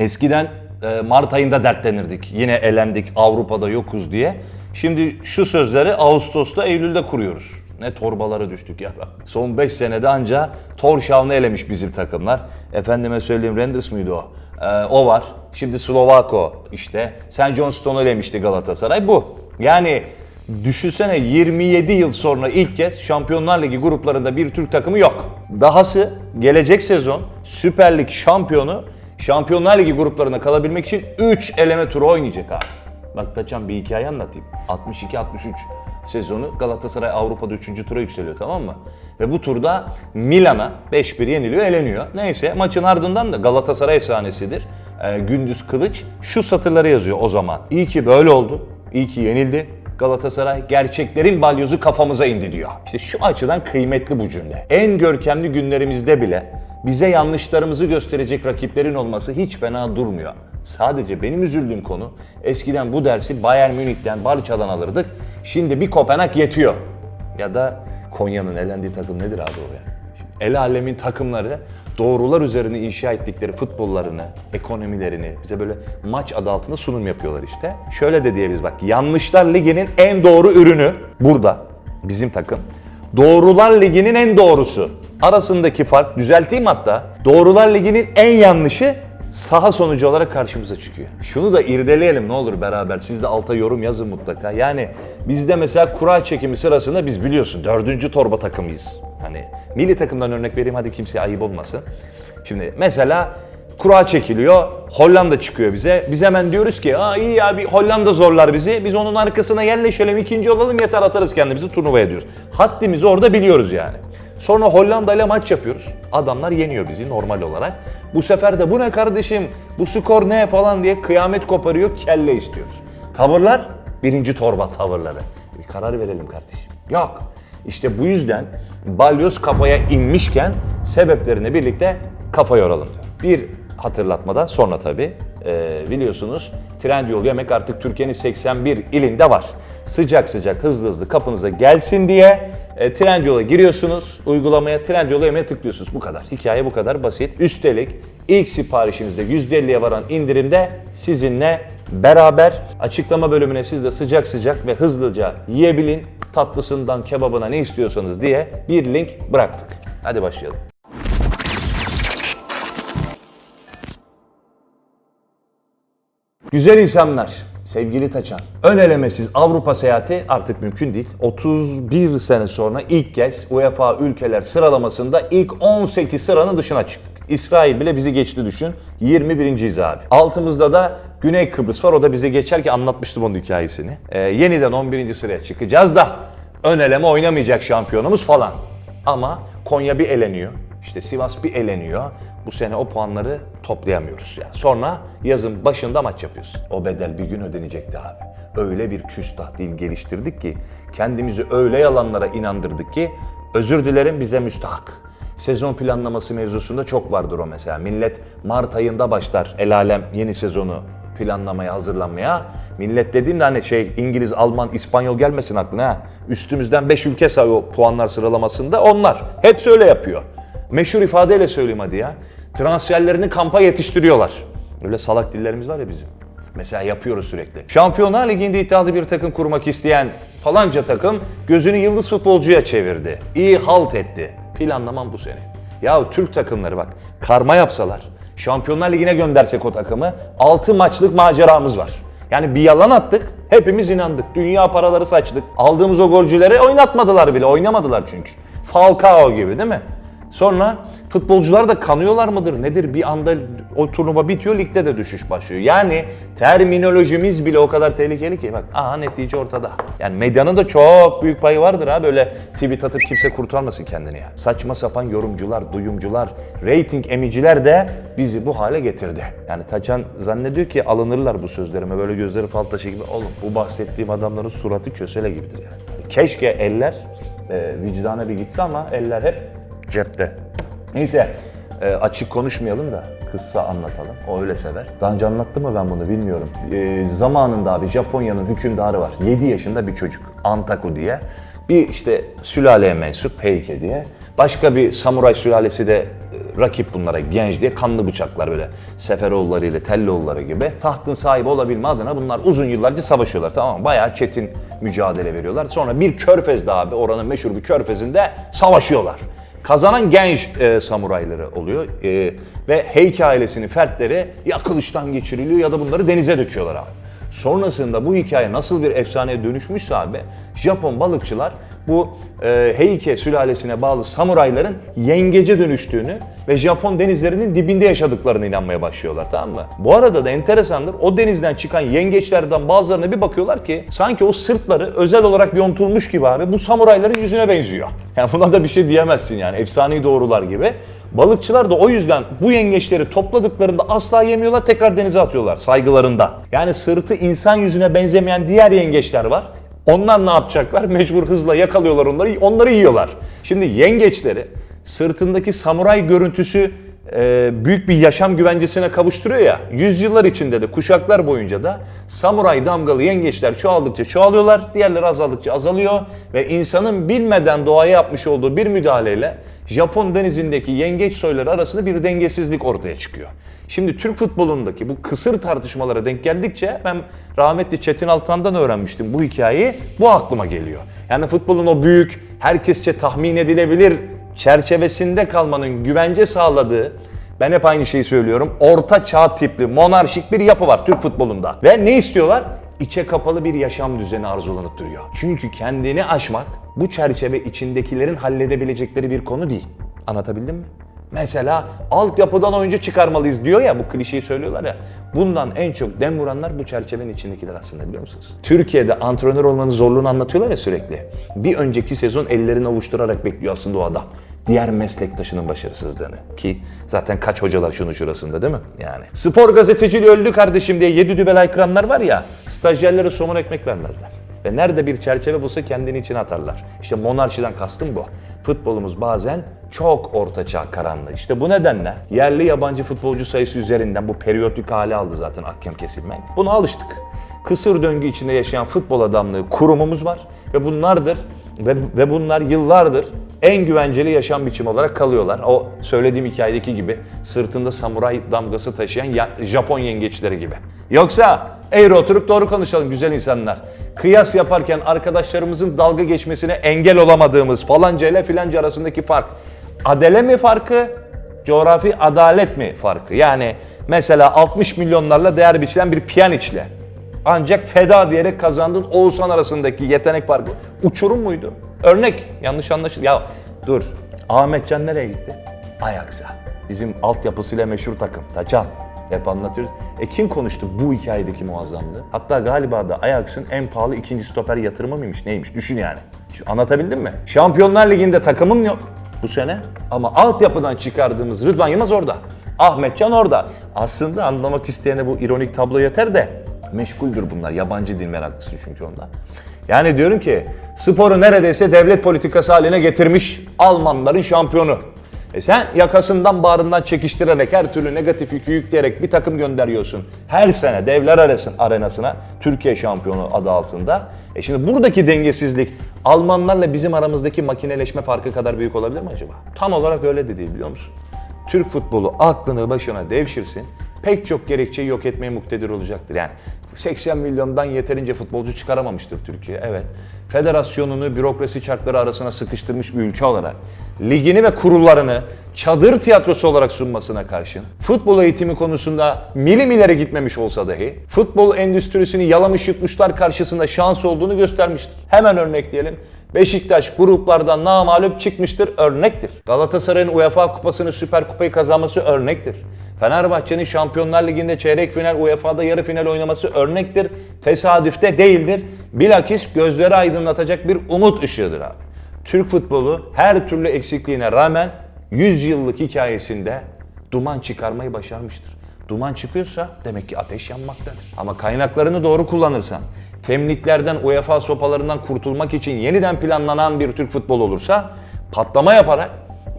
Eskiden e, Mart ayında dertlenirdik. Yine elendik, Avrupa'da yokuz diye. Şimdi şu sözleri Ağustos'ta, Eylül'de kuruyoruz. Ne torbalara düştük ya. Son 5 senede anca Torşav'ını elemiş bizim takımlar. Efendime söyleyeyim Renders mıydı o? Ee, o var. Şimdi Slovako işte. St. Johnstone'u elemişti Galatasaray. Bu. Yani düşünsene 27 yıl sonra ilk kez Şampiyonlar Ligi gruplarında bir Türk takımı yok. Dahası gelecek sezon Süper Lig şampiyonu Şampiyonlar Ligi gruplarına kalabilmek için 3 eleme turu oynayacak abi. Bak Taçan bir hikaye anlatayım. 62-63 sezonu Galatasaray Avrupa'da 3. tura yükseliyor tamam mı? Ve bu turda Milan'a 5-1 yeniliyor, eleniyor. Neyse maçın ardından da Galatasaray efsanesidir. Ee, Gündüz Kılıç şu satırları yazıyor o zaman. İyi ki böyle oldu. İyi ki yenildi. Galatasaray gerçeklerin balyozu kafamıza indi diyor. İşte şu açıdan kıymetli bu cümle. En görkemli günlerimizde bile bize yanlışlarımızı gösterecek rakiplerin olması hiç fena durmuyor. Sadece benim üzüldüğüm konu eskiden bu dersi Bayern Münih'ten, Barça'dan alırdık. Şimdi bir Kopenhag yetiyor. Ya da Konya'nın elendiği takım nedir abi o ya? El alemin takımları doğrular üzerine inşa ettikleri futbollarını, ekonomilerini bize böyle maç adı altında sunum yapıyorlar işte. Şöyle de diyebiliriz bak yanlışlar liginin en doğru ürünü burada bizim takım. Doğrular liginin en doğrusu. Arasındaki fark düzelteyim hatta. Doğrular liginin en yanlışı saha sonucu olarak karşımıza çıkıyor. Şunu da irdeleyelim ne olur beraber. Siz de alta yorum yazın mutlaka. Yani bizde mesela kura çekimi sırasında biz biliyorsun dördüncü torba takımıyız. Hani milli takımdan örnek vereyim hadi kimseye ayıp olmasın. Şimdi mesela kura çekiliyor. Hollanda çıkıyor bize. Biz hemen diyoruz ki Aa, iyi ya bir Hollanda zorlar bizi. Biz onun arkasına yerleşelim ikinci olalım yeter atarız kendimizi turnuvaya diyoruz. Haddimizi orada biliyoruz yani. Sonra Hollanda ile maç yapıyoruz. Adamlar yeniyor bizi normal olarak. Bu sefer de bu ne kardeşim, bu skor ne falan diye kıyamet koparıyor, kelle istiyoruz. Tavırlar, birinci torba tavırları. Bir karar verelim kardeşim. Yok. İşte bu yüzden balyoz kafaya inmişken sebeplerini birlikte kafa yoralım diyor. Bir hatırlatmadan sonra tabii e, biliyorsunuz Trendyol yemek artık Türkiye'nin 81 ilinde var. Sıcak sıcak hızlı hızlı kapınıza gelsin diye e, Trendyol'a giriyorsunuz, uygulamaya Trendyol'a yemeğe tıklıyorsunuz. Bu kadar. Hikaye bu kadar basit. Üstelik ilk siparişinizde %50'ye varan indirimde sizinle beraber açıklama bölümüne siz de sıcak sıcak ve hızlıca yiyebilin. Tatlısından kebabına ne istiyorsanız diye bir link bıraktık. Hadi başlayalım. Güzel insanlar, sevgili Taçan. Ön elemesiz Avrupa seyahati artık mümkün değil. 31 sene sonra ilk kez UEFA ülkeler sıralamasında ilk 18 sıranın dışına çıktık. İsrail bile bizi geçti düşün. 21.yiz abi. Altımızda da Güney Kıbrıs var. O da bize geçer ki anlatmıştım onun hikayesini. Ee, yeniden 11. sıraya çıkacağız da ön eleme oynamayacak şampiyonumuz falan. Ama Konya bir eleniyor. İşte Sivas bir eleniyor. Bu sene o puanları toplayamıyoruz yani. Sonra yazın başında maç yapıyorsun. O bedel bir gün ödenecekti abi. Öyle bir küstah dil geliştirdik ki kendimizi öyle yalanlara inandırdık ki özür dilerim bize müstahak. Sezon planlaması mevzusunda çok vardır o mesela. Millet Mart ayında başlar el alem yeni sezonu planlamaya, hazırlanmaya. Millet dediğimde hani şey İngiliz, Alman, İspanyol gelmesin aklına. Üstümüzden 5 ülke sayıyor puanlar sıralamasında onlar. Hepsi öyle yapıyor. Meşhur ifadeyle söyleyeyim hadi ya. Transferlerini kampa yetiştiriyorlar. Öyle salak dillerimiz var ya bizim. Mesela yapıyoruz sürekli. Şampiyonlar Ligi'nde iddialı bir takım kurmak isteyen falanca takım gözünü yıldız futbolcuya çevirdi. İyi halt etti. Planlamam bu sene. Ya Türk takımları bak karma yapsalar, Şampiyonlar Ligi'ne göndersek o takımı 6 maçlık maceramız var. Yani bir yalan attık, hepimiz inandık. Dünya paraları saçtık. Aldığımız o golcüleri oynatmadılar bile, oynamadılar çünkü. Falcao gibi değil mi? Sonra futbolcular da kanıyorlar mıdır nedir? Bir anda o turnuva bitiyor, ligde de düşüş başlıyor. Yani terminolojimiz bile o kadar tehlikeli ki. Bak aha netice ortada. Yani medyanın da çok büyük payı vardır ha böyle tweet atıp kimse kurtarmasın kendini ya. Saçma sapan yorumcular, duyumcular, rating emiciler de bizi bu hale getirdi. Yani Taçan zannediyor ki alınırlar bu sözlerime böyle gözleri fal taşı gibi. Oğlum bu bahsettiğim adamların suratı kösele gibidir yani. Keşke eller e, vicdana bir gitse ama eller hep cepte. Neyse e, açık konuşmayalım da kıssa anlatalım. O öyle sever. Daha önce anlattım mı ben bunu bilmiyorum. E, zamanında abi Japonya'nın hükümdarı var. 7 yaşında bir çocuk. Antaku diye. Bir işte sülaleye mensup Heike diye. Başka bir samuray sülalesi de rakip bunlara genç diye kanlı bıçaklar böyle Seferoğulları ile Telloğulları gibi tahtın sahibi olabilme adına bunlar uzun yıllarca savaşıyorlar tamam mı? Bayağı çetin mücadele veriyorlar. Sonra bir körfezde abi oranın meşhur bir körfezinde savaşıyorlar. Kazanan genç e, samurayları oluyor E, ve Heike ailesinin fertleri ya kılıçtan geçiriliyor ya da bunları denize döküyorlar abi. Sonrasında bu hikaye nasıl bir efsaneye dönüşmüşse abi Japon balıkçılar bu e, Heike sülalesine bağlı samurayların yengece dönüştüğünü ve Japon denizlerinin dibinde yaşadıklarına inanmaya başlıyorlar tamam mı? Bu arada da enteresandır o denizden çıkan yengeçlerden bazılarına bir bakıyorlar ki sanki o sırtları özel olarak yontulmuş gibi abi bu samurayların yüzüne benziyor. Yani buna da bir şey diyemezsin yani efsaneyi doğrular gibi. Balıkçılar da o yüzden bu yengeçleri topladıklarında asla yemiyorlar tekrar denize atıyorlar saygılarında. Yani sırtı insan yüzüne benzemeyen diğer yengeçler var. Onlar ne yapacaklar? Mecbur hızla yakalıyorlar onları, onları yiyorlar. Şimdi yengeçleri sırtındaki samuray görüntüsü e, büyük bir yaşam güvencesine kavuşturuyor ya. Yüzyıllar içinde de kuşaklar boyunca da samuray damgalı yengeçler çoğaldıkça çoğalıyorlar, diğerleri azaldıkça azalıyor ve insanın bilmeden doğaya yapmış olduğu bir müdahaleyle Japon denizindeki yengeç soyları arasında bir dengesizlik ortaya çıkıyor. Şimdi Türk futbolundaki bu kısır tartışmalara denk geldikçe ben rahmetli Çetin Altan'dan öğrenmiştim bu hikayeyi. Bu aklıma geliyor. Yani futbolun o büyük, herkesçe tahmin edilebilir çerçevesinde kalmanın güvence sağladığı ben hep aynı şeyi söylüyorum. Orta çağ tipli, monarşik bir yapı var Türk futbolunda. Ve ne istiyorlar? İçe kapalı bir yaşam düzeni arzulanıp duruyor. Çünkü kendini aşmak bu çerçeve içindekilerin halledebilecekleri bir konu değil. Anlatabildim mi? Mesela altyapıdan oyuncu çıkarmalıyız diyor ya bu klişeyi söylüyorlar ya. Bundan en çok dem vuranlar bu çerçevenin içindekiler aslında biliyor musunuz? Türkiye'de antrenör olmanın zorluğunu anlatıyorlar ya sürekli. Bir önceki sezon ellerini ovuşturarak bekliyor aslında o adam. Diğer meslektaşının başarısızlığını. Ki zaten kaç hocalar şunu şurasında değil mi? Yani. Spor gazeteciliği öldü kardeşim diye yedi düvel haykıranlar var ya, stajyerlere somun ekmek vermezler. Ve nerede bir çerçeve bulsa kendini içine atarlar. İşte monarşiden kastım bu. Futbolumuz bazen çok ortaçağ karanlığı. İşte bu nedenle yerli yabancı futbolcu sayısı üzerinden bu periyodik hale aldı zaten ahkam kesilmek. Buna alıştık. Kısır döngü içinde yaşayan futbol adamlığı kurumumuz var ve bunlardır ve, ve bunlar yıllardır en güvenceli yaşam biçimi olarak kalıyorlar. O söylediğim hikayedeki gibi sırtında samuray damgası taşıyan ya- Japon yengeçleri gibi. Yoksa eğri oturup doğru konuşalım güzel insanlar. Kıyas yaparken arkadaşlarımızın dalga geçmesine engel olamadığımız falanca ile filanca arasındaki fark. Adele mi farkı, coğrafi adalet mi farkı? Yani mesela 60 milyonlarla değer biçilen bir Pjanic'le ancak feda diyerek kazandığın Oğuzhan arasındaki yetenek farkı uçurum muydu? Örnek yanlış anlaşıl. Ya dur. Ahmetcan nereye gitti? Ajax'a. Bizim altyapısıyla meşhur takım. Taçan. Hep anlatıyoruz. E kim konuştu bu hikayedeki muazzamlığı? Hatta galiba da Ajax'ın en pahalı ikinci stoper yatırımı mıymış neymiş? Düşün yani. Şu, anlatabildim mi? Şampiyonlar Ligi'nde takımım yok bu sene. Ama altyapıdan çıkardığımız Rıdvan Yılmaz orada. Ahmetcan orada. Aslında anlamak isteyene bu ironik tablo yeter de meşguldür bunlar. Yabancı dil meraklısı çünkü onlar. Yani diyorum ki sporu neredeyse devlet politikası haline getirmiş Almanların şampiyonu. E sen yakasından bağrından çekiştirerek her türlü negatif yükü yükleyerek bir takım gönderiyorsun. Her sene devler arasın arenasına Türkiye şampiyonu adı altında. E şimdi buradaki dengesizlik Almanlarla bizim aramızdaki makineleşme farkı kadar büyük olabilir mi acaba? Tam olarak öyle de biliyor musun? Türk futbolu aklını başına devşirsin, pek çok gerekçeyi yok etmeye muktedir olacaktır. Yani 80 milyondan yeterince futbolcu çıkaramamıştır Türkiye, evet. Federasyonunu bürokrasi çarkları arasına sıkıştırmış bir ülke olarak, ligini ve kurullarını çadır tiyatrosu olarak sunmasına karşın, futbol eğitimi konusunda milim ileri gitmemiş olsa dahi, futbol endüstrisini yalamış yutmuşlar karşısında şans olduğunu göstermiştir. Hemen örnekleyelim. Beşiktaş gruplardan namalup çıkmıştır, örnektir. Galatasaray'ın UEFA kupasını, Süper Kupayı kazanması örnektir. Fenerbahçe'nin Şampiyonlar Ligi'nde çeyrek final, UEFA'da yarı final oynaması örnektir. Tesadüfte değildir. Bilakis gözleri aydınlatacak bir umut ışığıdır abi. Türk futbolu her türlü eksikliğine rağmen 100 yıllık hikayesinde duman çıkarmayı başarmıştır. Duman çıkıyorsa demek ki ateş yanmaktadır. Ama kaynaklarını doğru kullanırsan, temliklerden, UEFA sopalarından kurtulmak için yeniden planlanan bir Türk futbolu olursa patlama yaparak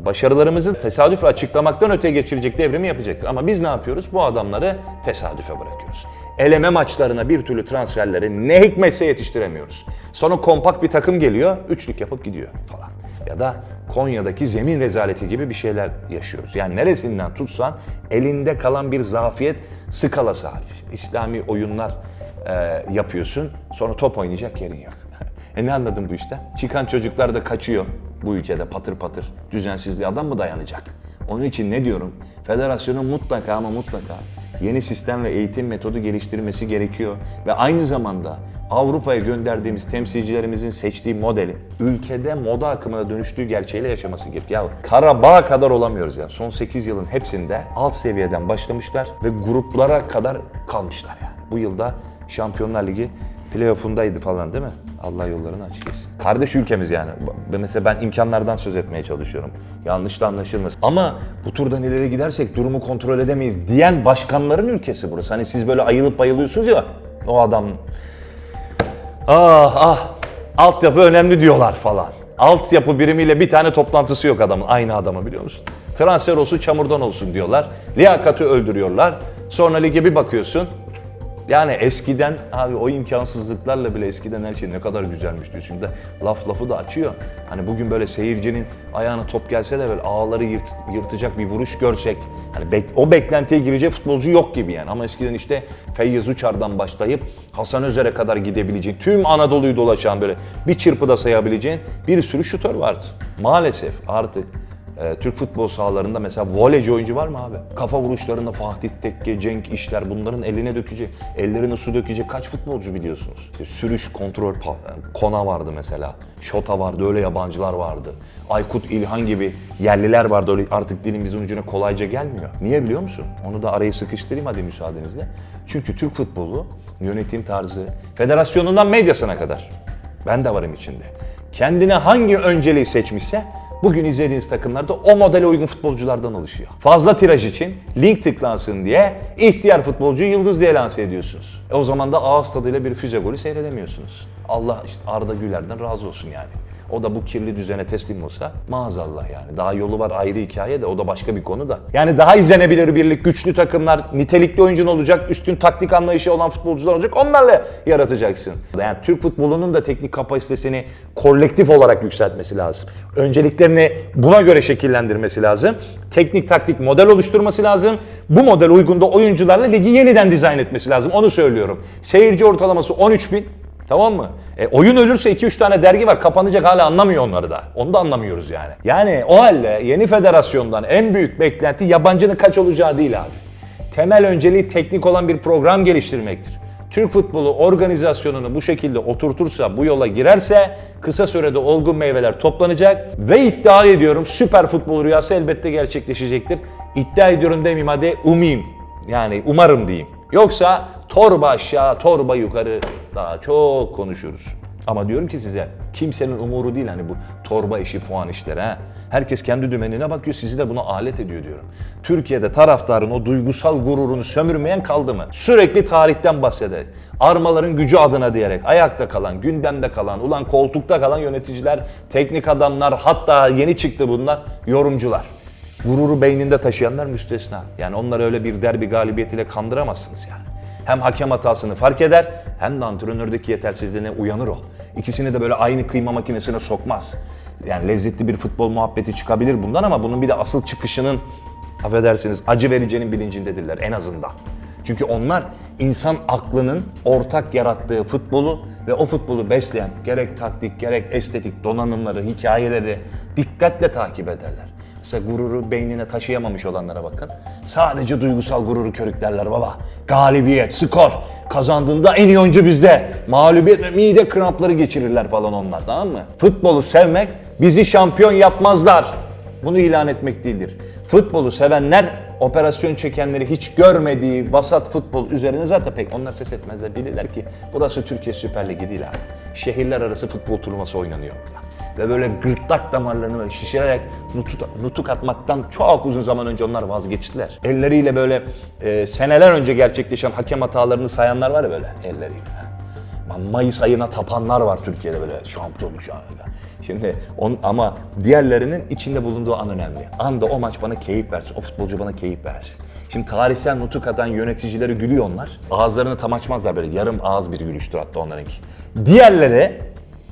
başarılarımızı tesadüfle açıklamaktan öteye geçirecek devrimi yapacaktır. Ama biz ne yapıyoruz? Bu adamları tesadüfe bırakıyoruz. eleme maçlarına bir türlü transferleri ne hikmetse yetiştiremiyoruz. Sonra kompakt bir takım geliyor, üçlük yapıp gidiyor falan. Ya da Konya'daki zemin rezaleti gibi bir şeyler yaşıyoruz. Yani neresinden tutsan elinde kalan bir zafiyet skalası hali. İslami oyunlar e, yapıyorsun, sonra top oynayacak yerin yok. e ne anladın bu işte? Çıkan çocuklar da kaçıyor bu ülkede patır patır. Düzensizliğe adam mı dayanacak? Onun için ne diyorum? Federasyonun mutlaka ama mutlaka yeni sistem ve eğitim metodu geliştirmesi gerekiyor. Ve aynı zamanda Avrupa'ya gönderdiğimiz temsilcilerimizin seçtiği modeli ülkede moda akımına dönüştüğü gerçeğiyle yaşaması gerekiyor. Ya Karabağ kadar olamıyoruz ya. Son 8 yılın hepsinde alt seviyeden başlamışlar ve gruplara kadar kalmışlar ya. Bu yılda Şampiyonlar Ligi playoff'undaydı falan değil mi? Allah yollarını açık etsin. Kardeş ülkemiz yani. Mesela ben imkanlardan söz etmeye çalışıyorum. Yanlış da anlaşılmasın. Ama bu turdan ileri gidersek durumu kontrol edemeyiz diyen başkanların ülkesi burası. Hani siz böyle ayılıp bayılıyorsunuz ya. O adam ah ah altyapı önemli diyorlar falan. Altyapı birimiyle bir tane toplantısı yok adamın. Aynı adamı biliyor musun? Transfer olsun çamurdan olsun diyorlar. Liyakatı öldürüyorlar. Sonra lige bir bakıyorsun. Yani eskiden abi o imkansızlıklarla bile eskiden her şey ne kadar güzelmiş diyor. Şimdi laf lafı da açıyor. Hani bugün böyle seyircinin ayağına top gelse de böyle ağları yırt- yırtacak bir vuruş görsek. Hani bek- o beklentiye girecek futbolcu yok gibi yani. Ama eskiden işte Feyyaz Uçar'dan başlayıp Hasan Özer'e kadar gidebileceğin, tüm Anadolu'yu dolaşan böyle bir çırpıda sayabileceğin bir sürü şutör vardı. Maalesef artık ee, Türk futbol sahalarında mesela voleyci oyuncu var mı abi? Kafa vuruşlarında Fatih Tekke, Cenk İşler bunların eline dökecek, ellerine su dökecek kaç futbolcu biliyorsunuz? İşte sürüş, kontrol, pa- Kona vardı mesela, Şota vardı, öyle yabancılar vardı. Aykut İlhan gibi yerliler vardı öyle artık dilimizin ucuna kolayca gelmiyor. Niye biliyor musun? Onu da arayı sıkıştırayım hadi müsaadenizle. Çünkü Türk futbolu yönetim tarzı, federasyonundan medyasına kadar ben de varım içinde. Kendine hangi önceliği seçmişse bugün izlediğiniz takımlarda o modele uygun futbolculardan oluşuyor. Fazla tiraj için link tıklansın diye ihtiyar futbolcuyu yıldız diye lanse ediyorsunuz. E o zaman da ağız tadıyla bir füze golü seyredemiyorsunuz. Allah işte Arda Güler'den razı olsun yani. O da bu kirli düzene teslim olsa maazallah yani. Daha yolu var ayrı hikaye de o da başka bir konu da. Yani daha izlenebilir birlik, güçlü takımlar, nitelikli oyuncun olacak, üstün taktik anlayışı olan futbolcular olacak. Onlarla yaratacaksın. Yani Türk futbolunun da teknik kapasitesini kolektif olarak yükseltmesi lazım. Önceliklerini buna göre şekillendirmesi lazım. Teknik taktik model oluşturması lazım. Bu model uygunda oyuncularla ligi yeniden dizayn etmesi lazım. Onu söylüyorum. Seyirci ortalaması 13 bin. Tamam mı? E, oyun ölürse 2-3 tane dergi var kapanacak hala anlamıyor onları da. Onu da anlamıyoruz yani. Yani o halde yeni federasyondan en büyük beklenti yabancının kaç olacağı değil abi. Temel önceliği teknik olan bir program geliştirmektir. Türk futbolu organizasyonunu bu şekilde oturtursa, bu yola girerse kısa sürede olgun meyveler toplanacak ve iddia ediyorum süper futbol rüyası elbette gerçekleşecektir. İddia ediyorum demeyeyim hadi umeyim. Yani umarım diyeyim. Yoksa torba aşağı, torba yukarı daha çok konuşuruz. Ama diyorum ki size kimsenin umuru değil hani bu torba işi, puan işleri ha. Herkes kendi dümenine bakıyor, sizi de buna alet ediyor diyorum. Türkiye'de taraftarın o duygusal gururunu sömürmeyen kaldı mı? Sürekli tarihten bahsederek, armaların gücü adına diyerek ayakta kalan, gündemde kalan, ulan koltukta kalan yöneticiler, teknik adamlar, hatta yeni çıktı bunlar, yorumcular. Gururu beyninde taşıyanlar müstesna. Yani onları öyle bir derbi galibiyetiyle kandıramazsınız yani. Hem hakem hatasını fark eder hem de antrenördeki yetersizliğine uyanır o. İkisini de böyle aynı kıyma makinesine sokmaz. Yani lezzetli bir futbol muhabbeti çıkabilir bundan ama bunun bir de asıl çıkışının affedersiniz acı vereceğinin bilincindedirler en azından. Çünkü onlar insan aklının ortak yarattığı futbolu ve o futbolu besleyen gerek taktik gerek estetik donanımları, hikayeleri dikkatle takip ederler. Mesela gururu beynine taşıyamamış olanlara bakın. Sadece duygusal gururu körüklerler baba. Galibiyet, skor. Kazandığında en iyi oyuncu bizde. Mağlubiyet ve mide krampları geçirirler falan onlar tamam mı? Futbolu sevmek bizi şampiyon yapmazlar. Bunu ilan etmek değildir. Futbolu sevenler operasyon çekenleri hiç görmediği vasat futbol üzerine zaten pek onlar ses etmezler. Bilirler ki burası Türkiye Süper Ligi değil abi. Şehirler arası futbol turnuvası oynanıyor burada ve böyle gırtlak damarlarını böyle şişirerek nutuk, nutuk atmaktan çok uzun zaman önce onlar vazgeçtiler. Elleriyle böyle e, seneler önce gerçekleşen hakem hatalarını sayanlar var ya böyle elleriyle. Ma- Mayıs ayına tapanlar var Türkiye'de böyle şampiyonluk şahane. Şimdi on, ama diğerlerinin içinde bulunduğu an önemli. Anda o maç bana keyif versin, o futbolcu bana keyif versin. Şimdi tarihsel nutuk atan yöneticileri gülüyor onlar. Ağızlarını tam açmazlar böyle yarım ağız bir gülüştür hatta onlarınki. Diğerleri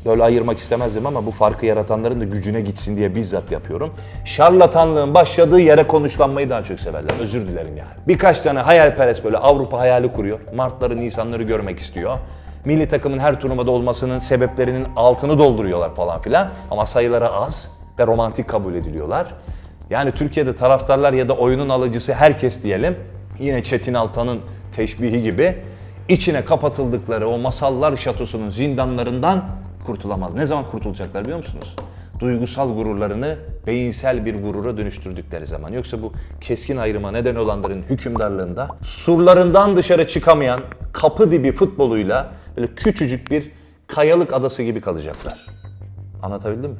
böyle ayırmak istemezdim ama bu farkı yaratanların da gücüne gitsin diye bizzat yapıyorum. Şarlatanlığın başladığı yere konuşlanmayı daha çok severler. Özür dilerim yani. Birkaç tane hayalperest böyle Avrupa hayali kuruyor. Martları, Nisanları görmek istiyor. Milli takımın her turnuvada olmasının sebeplerinin altını dolduruyorlar falan filan. Ama sayıları az ve romantik kabul ediliyorlar. Yani Türkiye'de taraftarlar ya da oyunun alıcısı herkes diyelim. Yine Çetin Altan'ın teşbihi gibi içine kapatıldıkları o masallar şatosunun zindanlarından kurtulamaz. Ne zaman kurtulacaklar biliyor musunuz? Duygusal gururlarını beyinsel bir gurura dönüştürdükleri zaman. Yoksa bu keskin ayrıma neden olanların hükümdarlığında surlarından dışarı çıkamayan kapı dibi futboluyla böyle küçücük bir kayalık adası gibi kalacaklar. Anlatabildim mi?